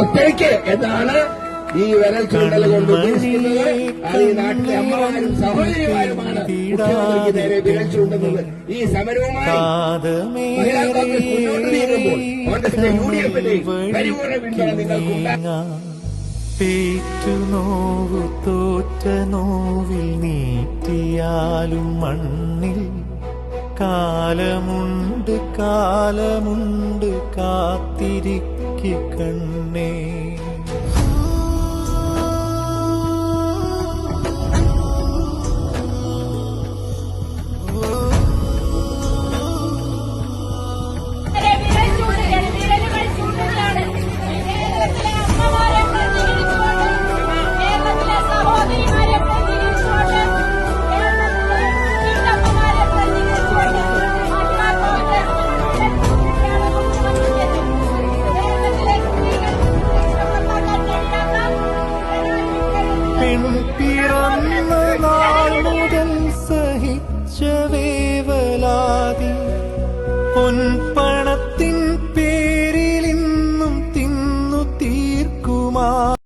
ഒറ്റയ്ക്ക് എന്നാണ് ഈ വിരൽ ചൂണ്ടൽ കൊണ്ട് ഉദ്ദേശിക്കുന്നത്. അത് ഈ നാട്ടിലെ അമ്മമാരും സഹോദരിമാരുമാണ് മുഖ്യമന്ത്രിക്ക് നേരെ വിരൽ ചൂണ്ടുന്നത്. ഈ സമരവുമായി മഹിളാ കോൺഗ്രസ് മുന്നോട്ട് നീങ്ങുമ്പോൾ കോൺഗ്രസിന്റെ യു ഡി എഫിന്റെ പരിപൂർണ പിന്തുണ പേറ്റു നോവു തോറ്റ നോവിൽ നീറ്റിയാലും മണ്ണിൽ കാലമുണ്ട് കാലമുണ്ട് കാത്തിരിക്കു Rain.